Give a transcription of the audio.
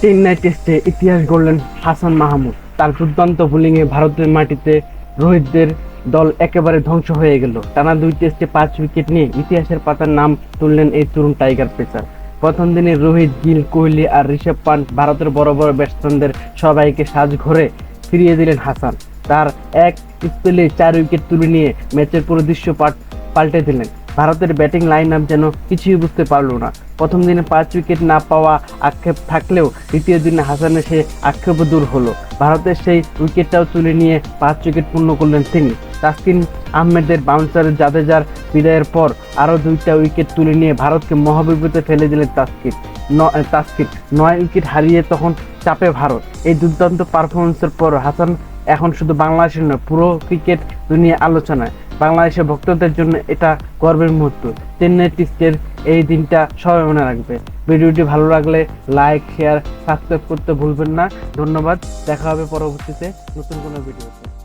চেন্নাই টেস্টে ইতিহাস গড়লেন হাসান মাহমুদ। তার দুর্দান্ত বোলিংয়ে ভারতের মাটিতে রোহিতদের দল একেবারে ধ্বংস হয়ে গেল। টানা দুই টেস্টে পাঁচ উইকেট নিয়ে ইতিহাসের পাতার নাম তুললেন এই তরুণ টাইগার পেসার। প্রথম দিনে রোহিত, গিল, কোহলি আর ঋষভ পান্ট ভারতের বড় বড় ব্যাটসম্যানদের সবাইকে সাজ ঘরে ফিরিয়ে দিলেন হাসান। তার এক স্পেলে চার উইকেট তুলে নিয়ে ম্যাচের পুরো দৃশ্য পাল্টে দিলেন। ভারতের ব্যাটিং লাইন আপ যেন কিছুই বুঝতে পারল না। প্রথম দিনে পাঁচ উইকেট না পাওয়া আক্ষেপ থাকলেও দ্বিতীয় দিনে হাসানের সে আক্ষেপও দূর হলো। ভারতের সেই উইকেটটাও তুলে নিয়ে পাঁচ উইকেট পূর্ণ করলেন তিনি। তাসকিন আহমেদের বাউন্সারের জাদেজার বিদায়ের পর আরও দুইটা উইকেট তুলে নিয়ে ভারতকে মহাবিপদে ফেলে দিলেন তাসকিন। তাসকিন। নয় উইকেট হারিয়ে তখন চাপে ভারত। এই দুর্দান্ত পারফরমেন্সের পর হাসান এখন শুধু বাংলাদেশের নয়, পুরো ক্রিকেট দুনিয়া আলোচনায়। বাংলাদেশের ভক্তদের জন্য এটা গর্বের মুহূর্ত। চেন্নাই টেস্টের এই দিনটা সবাই মনে রাখবে। ভিডিওটি ভালো লাগলে লাইক, শেয়ার সাবস্ক্রাইব করতে ভুলবেন না। ধন্যবাদ। দেখা হবে পরবর্তীতে নতুন কোনো ভিডিওতে।